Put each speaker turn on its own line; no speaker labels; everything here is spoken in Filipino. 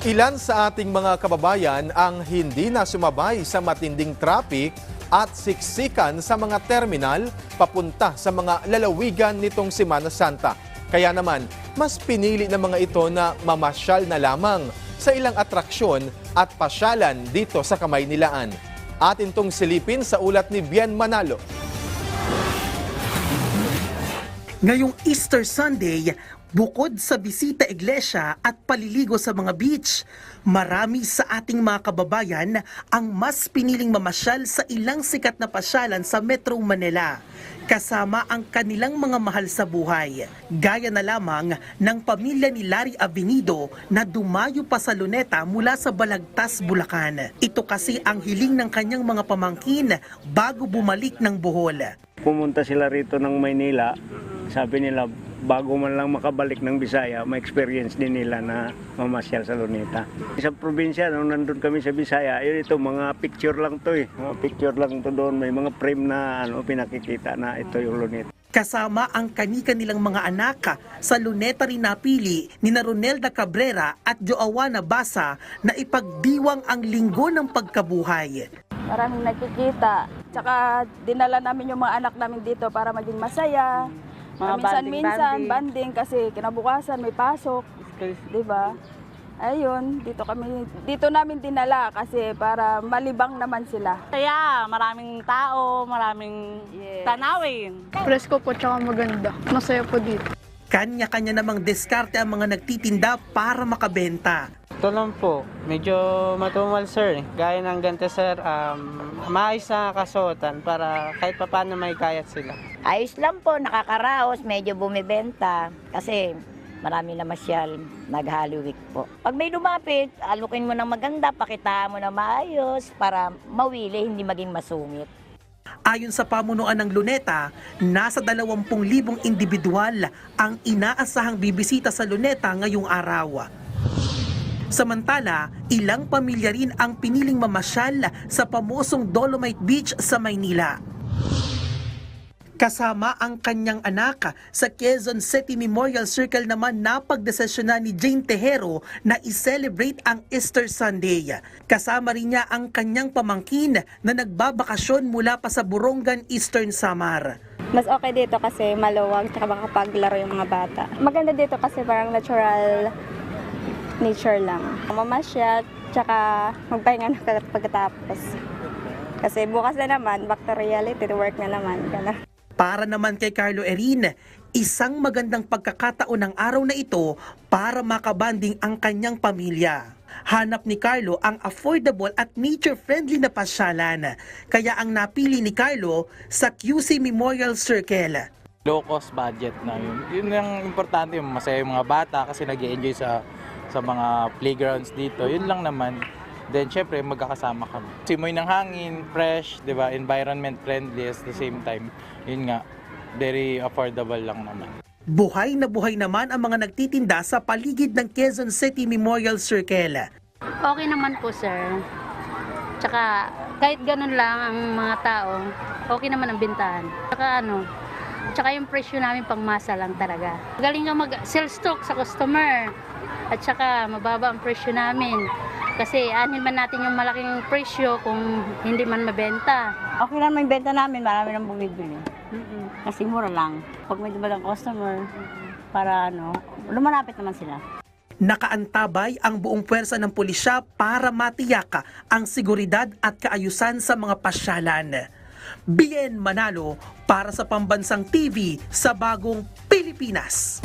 Ilan sa ating mga kababayan ang hindi na sumabay sa matinding traffic at siksikan sa mga terminal papunta sa mga lalawigan nitong Semana Santa. Kaya naman, mas pinili ng mga ito na mamasyal na lamang sa ilang atraksyon at pasyalan dito sa Kamaynilaan. Atin tong silipin sa ulat ni Bian Manalo.
Ngayong Easter Sunday, bukod sa bisita iglesia at paliligo sa mga beach, marami sa ating mga kababayan ang mas piniling mamasyal sa ilang sikat na pasyalan sa Metro Manila kasama ang kanilang mga mahal sa buhay. Gaya na lamang ng pamilya ni Larry Avenido na dumayo pa sa Luneta mula sa Balagtas, Bulacan. Ito kasi ang hiling ng kanyang mga pamangkin bago bumalik ng Bohol.
pumunta sila rito ng Maynila, sabi nila bago man lang makabalik ng Bisaya, may experience din nila na mamasyal sa Luneta. Sa probinsya, nung nandun kami sa Bisaya, yun ito, mga picture lang to eh. Mga picture lang to doon, may mga frame na ano, pinakikita na ito yung Luneta.
Kasama ang kanika nilang mga anak sa luneta rin napili ni na Ronelda Cabrera at Joawana Basa na ipagdiwang ang linggo ng pagkabuhay.
Maraming nakikita. Tsaka dinala namin yung mga anak namin dito para maging masaya.
Mga
Minsan-minsan,
banding-banding.
banding kasi kinabukasan may pasok. Di ba? Ayun, dito kami, dito namin dinala kasi para malibang naman sila.
Kaya maraming tao, maraming
Yes.
tanawin.
Presko po tsaka maganda. Masaya po dito.
Kanya-kanya namang diskarte ang mga nagtitinda para makabenta.
Ito lang po, medyo matumal sir. Gaya ng ganito sir, um, maayos na kasuotan para kahit pa paano may kayat sila.
Ayos lang po, nakakaraos, medyo bumibenta kasi marami na masyal, nag-Holy Week po. Pag may lumapit, alukin mo ng maganda, pakitaan mo na maayos para mawili, hindi maging masungit.
Ayon sa pamunuan ng Luneta, nasa 20,000 individual ang inaasahang bibisita sa Luneta ngayong araw. Samantala, ilang pamilya rin ang piniling mamasyal sa pamosong Dolomite Beach sa Maynila. Kasama ang kanyang anak sa Quezon City Memorial Circle naman napagdesisyonan ni Jane Tejero na i-celebrate ang Easter Sunday. Kasama rin niya ang kanyang pamangkin na nagbabakasyon mula pa sa Borongan Eastern Samar.
Mas okay dito kasi maluwag tsaka makapaglaro yung mga bata. Maganda dito kasi parang natural nature lang. Mamasyal tsaka magpahinga na ka- pagkatapos. Kasi bukas na naman, back to reality, to work na naman. Ganun.
Para naman kay Carlo Erin, isang magandang pagkakataon ng araw na ito para makabanding ang kanyang pamilya. Hanap ni Carlo ang affordable at nature-friendly na pasyalan. Kaya ang napili ni Carlo sa QC Memorial Circle.
Low cost budget na yun. Yun yung importante, masaya yung mga bata kasi nag enjoy sa sa mga playgrounds dito. Yun lang naman. Then, syempre, magkakasama kami. Simoy ng hangin, fresh, di ba? Environment friendly at the same time. Yun nga, very affordable lang naman.
Buhay na buhay naman ang mga nagtitinda sa paligid ng Quezon City Memorial Circle.
Okay naman po, sir. Tsaka, kahit ganun lang ang mga tao, okay naman ang bintahan. Tsaka ano, tsaka yung presyo namin pangmasa lang talaga. Galing ka mag-sales stock sa customer. At tsaka, mababa ang presyo namin. Kasi anin man natin yung malaking presyo kung hindi man mabenta.
Okay lang may benta namin, marami nang bumibili.
Mm-mm.
Kasi mura lang. Pag may dibalang customer, para ano, lumalapit naman sila.
Nakaantabay ang buong puwersa ng pulisya para matiyaka ang seguridad at kaayusan sa mga pasyalan. Bien Manalo para sa Pambansang TV sa Bagong Pilipinas.